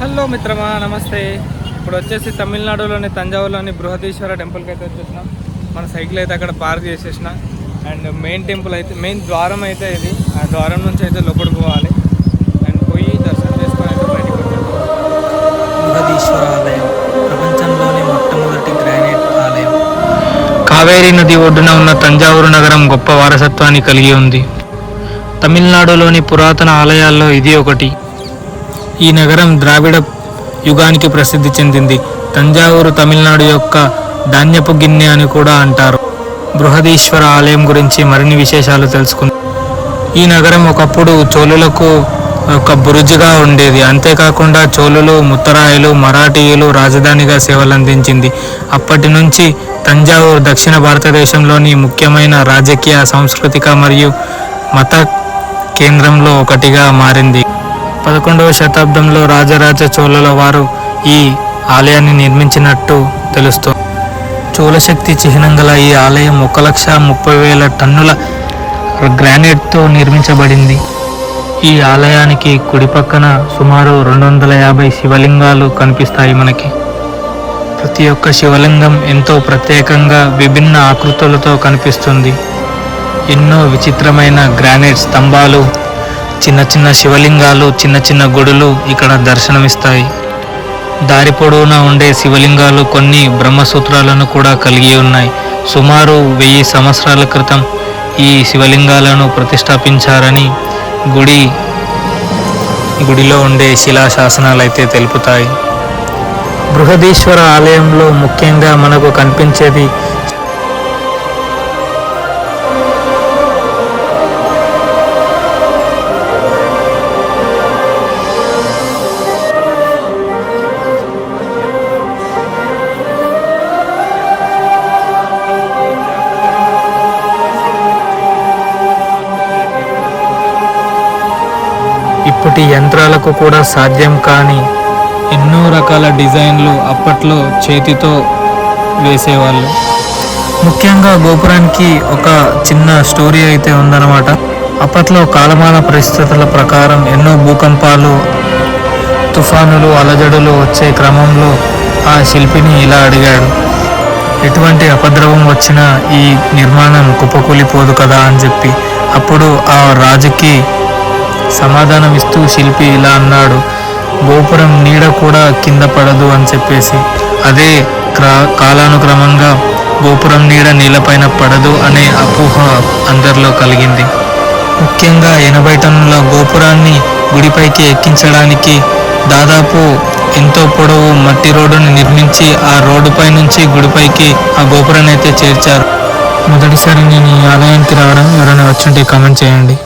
Hello మిత్రమా నమస్తే. ఇప్పుడు వచ్చేసి తమిళనాడులోని తంజావూరులోని బృహదీశ్వర టెంపుల్కి అయితే వచ్చేసిన. మన సైకిల్ అయితే అక్కడ పార్క్ చేసేసిన. అండ్ మెయిన్ టెంపుల్ అయితే మెయిన్ ద్వారం అయితే ఇది. ఆ ద్వారం నుంచి అయితే లోపలికి పోవాలి. అండ్ పోయి దర్శనం చేసుకొని అయితే బయటికి బృహదీశ్వర ఆలయం ప్రపంచంలోనే మొట్టమొదటి గ్రానైట్ ఆలయం. కావేరీ నది ఒడ్డున ఉన్న తంజావూరు నగరం గొప్ప వారసత్వాన్ని కలిగి ఉంది. తమిళనాడులోని పురాతన ఆలయాల్లో ఇది ఒకటి. ఈ నగరం ద్రావిడ యుగానికి ప్రసిద్ధి చెందింది. తంజావూరు తమిళనాడు యొక్క ధాన్యపు గిన్నె అని కూడా అంటారు. బృహదీశ్వర ఆలయం గురించి మరిన్ని విశేషాలు తెలుసుకుందాం. ఈ నగరం ఒకప్పుడు చోళులకు ఒక బురుజుగా ఉండేది. అంతేకాకుండా చోళులు ముత్తరాయలు మరాఠీయులు రాజధానిగా సేవలందించింది. అప్పటి నుంచి తంజావూరు దక్షిణ భారతదేశంలోని ముఖ్యమైన రాజకీయ సాంస్కృతిక మరియు మత కేంద్రంలో ఒకటిగా మారింది. పదకొండవ శతాబ్దంలో రాజరాజ చోళుల వారు ఈ ఆలయాన్ని నిర్మించినట్టు తెలుస్తోంది. చోళశక్తి చిహ్నం గల ఈ ఆలయం ఒక లక్ష ముప్పై వేల టన్నుల గ్రానైట్తో నిర్మించబడింది. ఈ ఆలయానికి కుడి పక్కన సుమారు రెండు వందల యాభై శివలింగాలు కనిపిస్తాయి మనకి. ప్రతి ఒక్క శివలింగం ఎంతో ప్రత్యేకంగా విభిన్న ఆకృతులతో కనిపిస్తుంది. ఎన్నో విచిత్రమైన గ్రానైట్ స్తంభాలు చిన్న చిన్న శివలింగాలు చిన్న చిన్న గుడులు ఇక్కడ దర్శనమిస్తాయి. దారి పొడవునా ఉండే శివలింగాలు కొన్ని బ్రహ్మసూత్రాలను కూడా కలిగి ఉన్నాయి. సుమారు వెయ్యి సంవత్సరాల క్రితం ఈ శివలింగాలను ప్రతిష్టాపించారని గుడి గుడిలో ఉండే శిలాశాసనాలు అయితే తెలుపుతాయి. బృహదీశ్వర ఆలయంలో ముఖ్యంగా మనకు కనిపించేది అప్పటి యంత్రాలకు కూడా సాధ్యం కాని ఎన్నో రకాల డిజైన్లు అప్పట్లో చేతితో వేసేవాళ్ళు. ముఖ్యంగా గోపురానికి ఒక చిన్న స్టోరీ అయితే ఉందన్నమాట. అప్పట్లో కాలమాన పరిస్థితుల ప్రకారం ఎన్నో భూకంపాలు తుఫానులు అలజడులు వచ్చే క్రమంలో ఆ శిల్పిని ఇలా అడిగాడు. ఎటువంటి అపద్రవం వచ్చినా ఈ నిర్మాణం కుప్పకూలిపోదు కదా అని చెప్పి. అప్పుడు ఆ రాజుకి సమాధానమిస్తూ శిల్పి ఇలా అన్నాడు గోపురం నీడ కూడా కింద పడదు అని చెప్పేసి. అదే క్రా కాలానుక్రమంగా గోపురం నీడ నీళ్ళపైన పడదు అనే అపోహ అందరిలో కలిగింది. ముఖ్యంగా ఎనభై టన్నుల గోపురాన్ని గుడిపైకి ఎక్కించడానికి దాదాపు ఎంతో పొడవు మట్టి రోడ్డును నిర్మించి ఆ రోడ్డుపై నుంచి గుడిపైకి ఆ గోపురాన్ని అయితే చేర్చారు. మొదటిసారి నేను ఈ ఆలయానికి రావడం ఎవరైనా వచ్చుంటే కామెంట్ చేయండి.